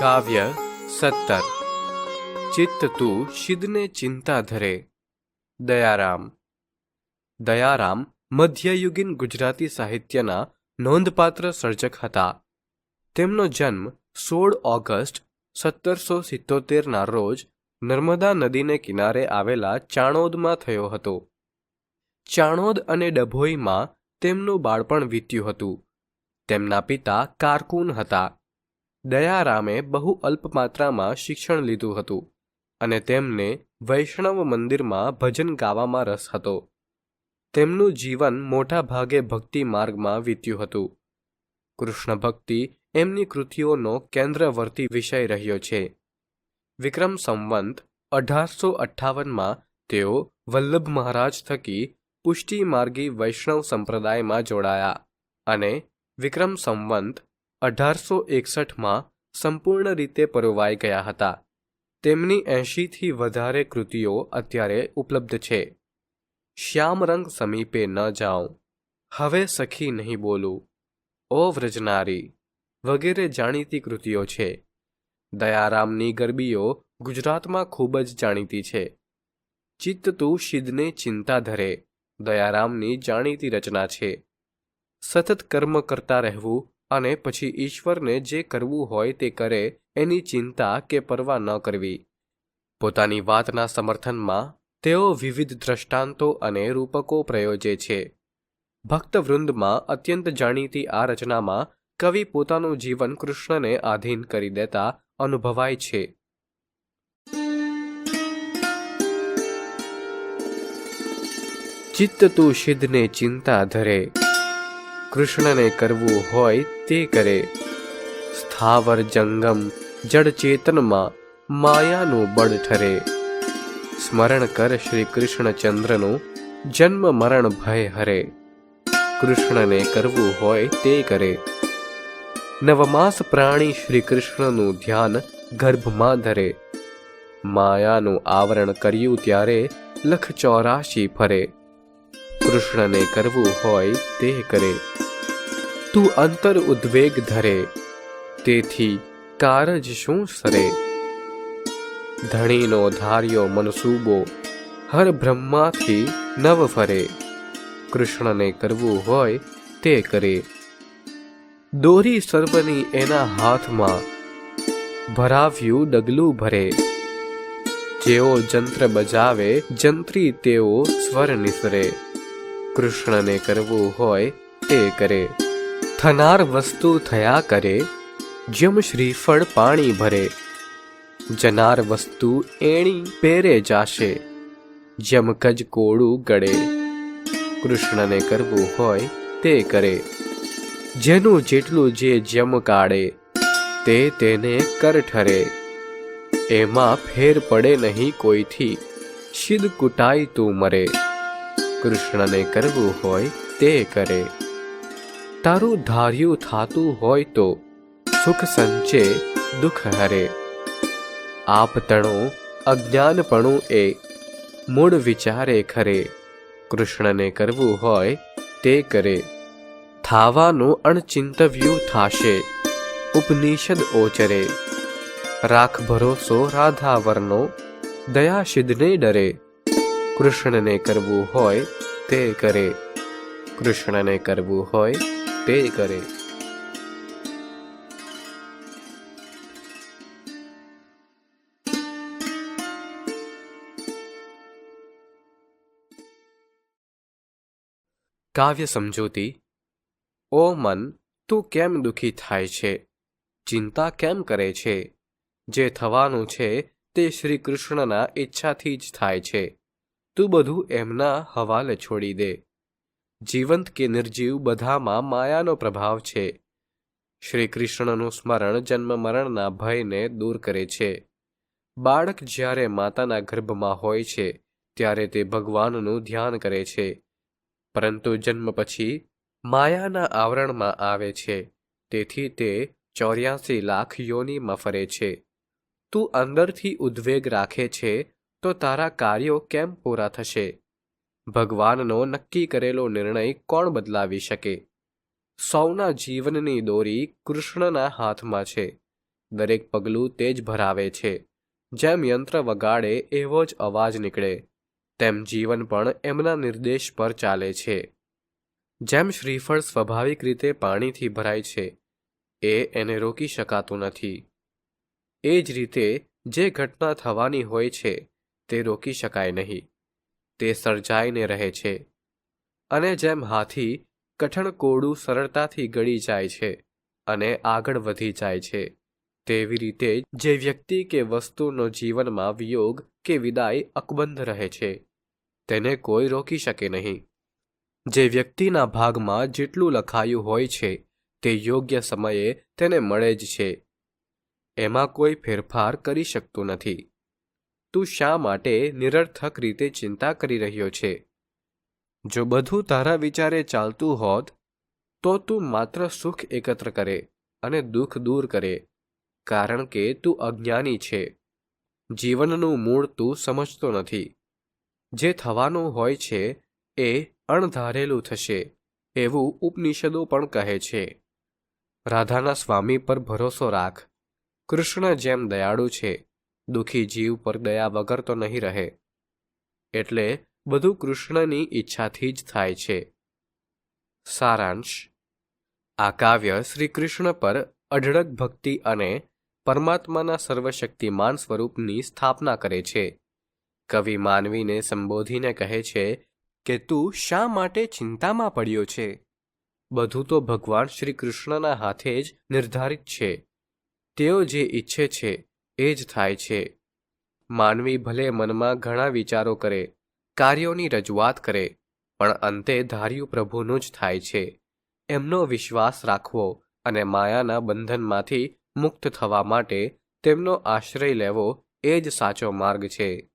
કાવ્ય સત્તર. ચિત્ત તું શિદને ચિંતા ધરે. દયારામ. દયારામ મધ્યયુગીન ગુજરાતી સાહિત્યના નોંધપાત્ર સર્જક હતા. તેમનો જન્મ સોળ ઓગસ્ટ સત્તરસો સિત્તોતેરના રોજ નર્મદા નદીને કિનારે આવેલા ચાણોદમાં થયો હતો. ચાણોદ અને ડભોઈમાં તેમનું બાળપણ વીત્યું હતું. તેમના પિતા કારકુન હતા. દયારામે બહુ અલ્પ માત્રામાં શિક્ષણ લીધું હતું અને તેમને વૈષ્ણવ મંદિરમાં ભજન ગાવામાં રસ હતો. તેમનું જીવન મોટા ભાગે ભક્તિ માર્ગમાં વીત્યું હતું. કૃષ્ણ ભક્તિ એમની કૃતિઓનો કેન્દ્રવર્તી વિષય રહ્યો છે. વિક્રમ સંવંત અઢારસો અઠ્ઠાવનમાં તેઓ વલ્લભ મહારાજ થકી પુષ્ટિ માર્ગી વૈષ્ણવ સંપ્રદાયમાં જોડાયા અને વિક્રમ સંવંત અઢારસો એકસઠમાં સંપૂર્ણ રીતે પરોવાઈ ગયા હતા. તેમની એંશીથી વધારે કૃતિઓ અત્યારે ઉપલબ્ધ છે. શ્યામરંગ સમીપે ન જાઉં. હવે સખી નહીં બોલું. ઓ વ્રજનારી, વગેરે જાણીતી કૃતિઓ છે. દયારામની ગરબીઓ ગુજરાતમાં ખૂબ જ જાણીતી છે. ચિત્ત તું શિદને ચિંતા ધરે, દયારામની જાણીતી રચના છે. સતત કર્મ કરતા રહેવું અને પછી ઈશ્વરને જે કરવું હોય તે કરે, એની ચિંતા કે પરવા ન કરવી. પોતાની વાતના સમર્થનમાં તેઓ વિવિધ દ્રષ્ટાંતો અને રૂપકો પ્રયોજે છે. ભક્તવૃંદમાં અત્યંત જાણીતી આ રચનામાં કવિ પોતાનું જીવન કૃષ્ણને આધીન કરી દેતા અનુભવાય છે. ચિત્ત તું સિદ્ધને ચિંતા ધરે. કૃષ્ણને કરવું હોય તે કરે. સ્થાવર જંગમ જડ ચેતનમાં માયાનું બળ ઠરે. સ્મરણ કર શ્રી કૃષ્ણચંદ્રનું જન્મ મરણ ભય હરે. કૃષ્ણને કરવું હોય તે કરે. નવમાસ પ્રાણી શ્રી કૃષ્ણનું ધ્યાન ગર્ભમાં ધરે. માયાનું આવરણ કર્યું ત્યારે લખ ચોરાશી ફરે. કૃષ્ણને કરવું હોય તે કરે. તું અંતર ઉદ્વેગ ધરે, તેથી કારજ શું સરે? ધણીનો ધાર્યો મનસૂબો હર બ્રહ્માથી નવ ફરે, કૃષ્ણને કરવું હોય તે કરે. દોરી સર્વની એના હાથમાં, ભરાવ્યું ડગલું ભરે. જેઓ જંત્ર બજાવે, જંત્રી તેઓ સ્વર નિસરે. કૃષ્ણને કરવું હોય તે કરે. થનાર વસ્તુ થયા કરે, જેમ શ્રીફળ પાણી ભરે, જનાર વસ્તુ એણી પેરે જાશે, જેમ કજ કોળું ગળે, કૃષ્ણને કરવું હોય તે કરે, જેનું જેટલું જે જમ કાઢે તે તેને કર ઠરે, એમાં ફેર પડે નહીં કોઈથી શિદ કુટાઈ તું મરે, કૃષ્ણને કરવું હોય તે કરે. તારું ધાર્યું થાતું હોય તો સુખ સંચે દુઃખ હરે. આપતણું અજ્ઞાનપણું એ મૂળ વિચારે ખરે. કૃષ્ણને કરવું હોય તે કરે. થાવાનું અણચિંતવ્યું થાશે. ઉપનિષદ ઓચરે. રાખ ભરોસો રાધાવરનો દયાશિદને ડરે. કૃષ્ણને કરવું હોય તે કરે. કૃષ્ણને કરવું હોય તે કરે. કાવ્ય સમજૂતી. ઓ મન, તું કેમ દુખી થાય છે? ચિંતા કેમ કરે છે? જે થવાનું છે તે શ્રી કૃષ્ણના ઈચ્છાથી જ થાય છે. તું બધું એમના હવાલે છોડી દે. જીવંત કે નિર્જીવ બધામાં માયાનો પ્રભાવ છે. શ્રી કૃષ્ણનું સ્મરણ જન્મ મરણના ભયને દૂર કરે છે. બાળક જ્યારે માતાના ગર્ભમાં હોય છે, ત્યારે તે ભગવાનનું ધ્યાન કરે છે. પરંતુ જન્મ પછી માયાના આવરણમાં આવે છે, તેથી તે ચોર્યાસી લાખ યોનીમાં ફરે છે. તું અંદરથી ઉદ્વેગ રાખે છે, તો તારા કાર્યો કેમ પૂરા થશે? ભગવાનનો નક્કી કરેલો નિર્ણય કોણ બદલાવી શકે? સૌના જીવનની દોરી કૃષ્ણના હાથમાં છે. દરેક પગલું તે જ ભરાવે છે. જેમ યંત્ર વગાડે એવો જ અવાજ નીકળે. તેમ જીવન પણ એમના નિર્દેશ પર ચાલે છે. જેમ શ્રીફળ સ્વાભાવિક રીતે પાણીથી ભરાય છે, એ એને રોકી શકાતું નથી. એ જ રીતે જે ઘટના થવાની હોય છે, તે રોકી શકાય નહીં. તે સર્જાઈને રહે છે. અને જેમ હાથી કઠણ કોડું સરળતાથી ગળી જાય છે અને આગળ વધી જાય છે, તેવી રીતે જે વ્યક્તિ કે વસ્તુનો જીવનમાં વિયોગ કે વિદાય અકબંધ રહે છે, તેને કોઈ રોકી શકે નહીં. જે વ્યક્તિના ભાગમાં જેટલું લખાયું હોય છે, તે યોગ્ય સમયે તેને મળે જ છે. એમાં કોઈ ફેરફાર કરી શકતું નથી. તું શા માટે નિરર્થક રીતે ચિંતા કરી રહ્યો છે? જો બધું તારા વિચારે ચાલતું હોત, તો તું માત્ર સુખ એકત્ર કરે અને દુઃખ દૂર કરે, કારણ કે તું અજ્ઞાની છે. જીવનનું મૂળ તું સમજતો નથી. જે થવાનું હોય છે એ અણધારેલું થશે, એવું ઉપનિષદો પણ કહે છે. રાધાના સ્વામી પર ભરોસો રાખ. કૃષ્ણ જેમ દયાળુ છે દુઃખી જીવ પર દયા વગર તો નહીં રહે. એટલે બધું કૃષ્ણની ઈચ્છાથી જ થાય છે. સારાંશ. આ કાવ્ય શ્રી કૃષ્ણ પર અઢળક ભક્તિ અને પરમાત્માના સર્વશક્તિમાન સ્વરૂપની સ્થાપના કરે છે. કવિ માનવીને સંબોધીને કહે છે કે, તું શા માટે ચિંતામાં પડ્યો છે? બધું તો ભગવાન શ્રી કૃષ્ણના હાથે જ નિર્ધારિત છે. તેઓ જે ઈચ્છે છે એ જ થાય છે. માનવી ભલે મનમાં ઘણા વિચારો કરે, કાર્યોની રજૂઆત કરે, પણ અંતે ધાર્યું પ્રભુનું જ થાય છે. એમનો વિશ્વાસ રાખવો અને માયાના બંધનમાંથી મુક્ત થવા માટે તેમનો આશ્રય લેવો એ જ સાચો માર્ગ છે.